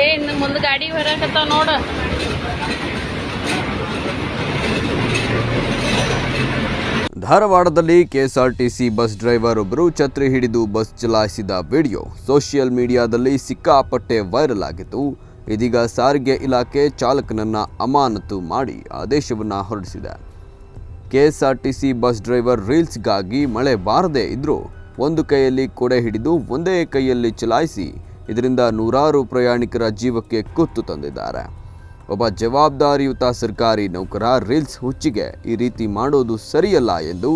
ಏ ಗಾಡಿ ಹೊರಕತ್ತಾವ ನೋಡು. ಧಾರವಾಡದಲ್ಲಿ ಕೆಎಸ್ಆರ್ಟಿಸಿ ಬಸ್ ಡ್ರೈವರ್ ಒಬ್ಬರು ಛತ್ರಿ ಹಿಡಿದು ಬಸ್ ಚಲಾಯಿಸಿದ ವಿಡಿಯೋ ಸೋಷಿಯಲ್ ಮೀಡಿಯಾದಲ್ಲಿ ಸಿಕ್ಕಾಪಟ್ಟೆ ವೈರಲ್ ಆಗಿತ್ತು. ಇದೀಗ ಸಾರಿಗೆ ಇಲಾಖೆ ಚಾಲಕನನ್ನ ಅಮಾನತು ಮಾಡಿ ಆದೇಶವನ್ನು ಹೊರಡಿಸಿದೆ. ಕೆಎಸ್ಆರ್ಟಿಸಿ ಬಸ್ ಡ್ರೈವರ್ ರೀಲ್ಸ್ಗಾಗಿ ಮಳೆ ಬಾರದೇ ಇದ್ದರೂ ಒಂದು ಕೈಯಲ್ಲಿ ಕೊಡೆ ಹಿಡಿದು ಒಂದೇ ಕೈಯಲ್ಲಿ ಚಲಾಯಿಸಿ ಇದರಿಂದ ನೂರಾರು ಪ್ರಯಾಣಿಕರ ಜೀವಕ್ಕೆ ಕುತ್ತು ತಂದಿದ್ದಾರೆ. ಒಬ್ಬ ಜವಾಬ್ದಾರಿಯುತ ಸರ್ಕಾರಿ ನೌಕರ ರೀಲ್ಸ್ ಹುಚ್ಚಿಗೆ ಈ ರೀತಿ ಮಾಡೋದು ಸರಿಯಲ್ಲ ಎಂದು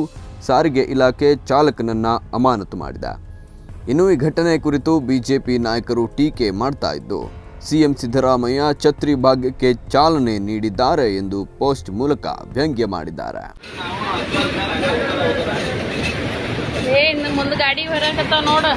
ಸಾರಿಗೆ ಇಲಾಖೆ ಚಾಲಕನನ್ನ ಅಮಾನತು ಮಾಡಿದೆ. ಇನ್ನು ಈ ಘಟನೆ ಕುರಿತು ಬಿಜೆಪಿ ನಾಯಕರು ಟೀಕೆ ಮಾಡ್ತಾ ಇದ್ದು, ಸಿಎಂ ಸಿದ್ದರಾಮಯ್ಯ ಛತ್ರಿ ಭಾಗ್ಯಕ್ಕೆ ಚಾಲನೆ ನೀಡಿದ್ದಾರೆ ಎಂದು ಪೋಸ್ಟ್ ಮೂಲಕ ವ್ಯಂಗ್ಯ ಮಾಡಿದ್ದಾರೆ. ಗಾಡಿ ನೋಡು.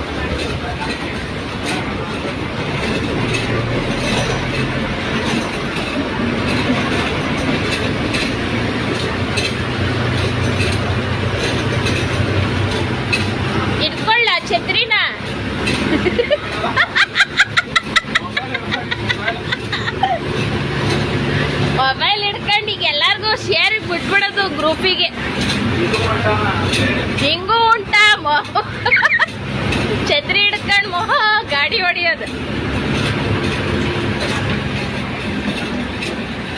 ಮೊಬೈಲ್ ಹಿಡ್ಕೊಂಡು ಈಗ ಎಲ್ಲಾರ್ಗು ಶೇರ್ ಬಿಟ್ಬಿಡೋದು ಗ್ರೂಪಿಗೆ ಹಿಂಗೂ ಉಂಟಾ ಮೊಹ. ಛತ್ರಿ ಹಿಡ್ಕೊಂಡು ಮೊಹ ಗಾಡಿ ಹೊಡಿಯೋದು.